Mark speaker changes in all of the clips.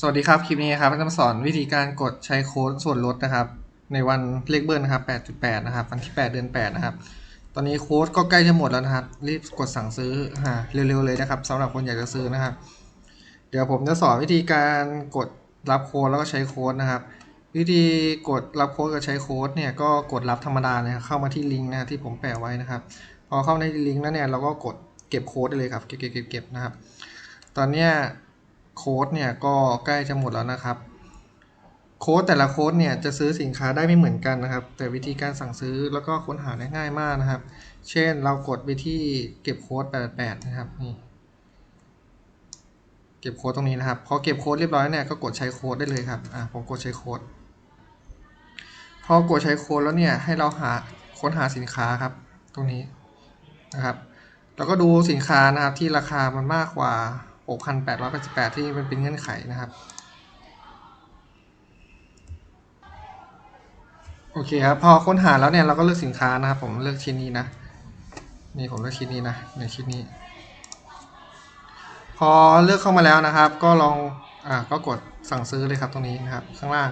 Speaker 1: สวัสดีครับ คลิปนี้ครับจะมาสอนวิธีการกดใช้โค้ดส่วนลดนะครับ ในวันเลขเบิ้ลนะครับ 8.8 นะครับ วันที่ 8 เดือน 8 นะครับ ตอนนี้โค้ดก็ใกล้จะหมดแล้วนะครับ รีบกดสั่งซื้อหาเร็วๆเลยนะครับสำหรับคนอยากจะซื้อนะครับ เดี๋ยวผมจะสอนวิธีการกดรับโค้ดแล้วก็ใช้โค้ดนะครับ วิธีกดรับโค้ดกับใช้โค้ดเนี่ยก็กดรับธรรมดาเลยครับเข้ามาที่ลิงก์นะที่ผมแปะไว้นะครับ พอเข้าในลิงก์แล้วเนี่ยเราก็กดเก็บโค้ดได้เลยครับ เก็บเก็บเก็บเก็บนะครับ ตอนเนี้ย โค้ดเนี่ยก็ใกล้จะหมดแล้วนะครับ โค้ดแต่ละโค้ดเนี่ยจะซื้อสินค้าได้ไม่เหมือนกันนะครับ แต่วิธีการสั่งซื้อแล้วก็ค้นหาได้ง่ายมากนะครับ เช่นเรากดไปที่เก็บโค้ด88นะครับนี่เก็บโค้ดตรงนี้นะครับพอเก็บโค้ดเรียบร้อยเนี่ยก็กดใช้โค้ดได้เลยครับอะผมกดใช้โค้ดพอกดใช้โค้ดแล้วเนี่ยให้เราหาค้นหาสินค้าครับ ตรงนี้นะครับ แล้วก็ดูสินค้านะครับที่ราคามันมากกว่า 6,888 ที่มันเป็นเงื่อนไขนะครับ โอเคครับ พอค้นหาแล้วเนี่ยเราก็เลือกสินค้านะครับ ผมเลือกชิ้นนี้นะ นี่ผมเลือกชิ้นนี้นะในชิ้นนี้ พอเลือกเข้ามาแล้วนะครับ ก็ลองอ่าก็กดสั่งซื้อเลยครับตรงนี้นะครับ ข้างล่าง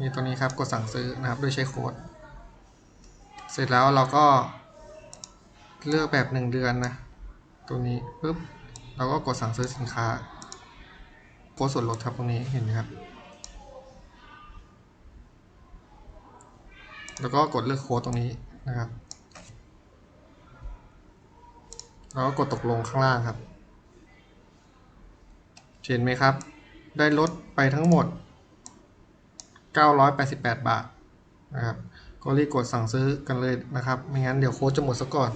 Speaker 1: มีตรงนี้ครับกดสั่งซื้อนะครับ โดยใช้โค้ด เสร็จแล้วเราก็เลือกแบบหนึ่งเดือนนะตรงนี้ปุ๊บ เราก็กดสั่งซื้อสินค้าโค้ดส่วนลดครับตรงนี้เห็นไหมครับ แล้วก็กดเลือกโค้ดตรงนี้นะครับแล้วก็กดตกลงข้างล่างครับเห็นไหมครับ ได้ลดไปทั้งหมด 988 บาทนะครับก็รีบกดสั่งซื้อกันเลยนะครับ ไม่งั้นเดี๋ยวโค้ดจะหมดซะก่อน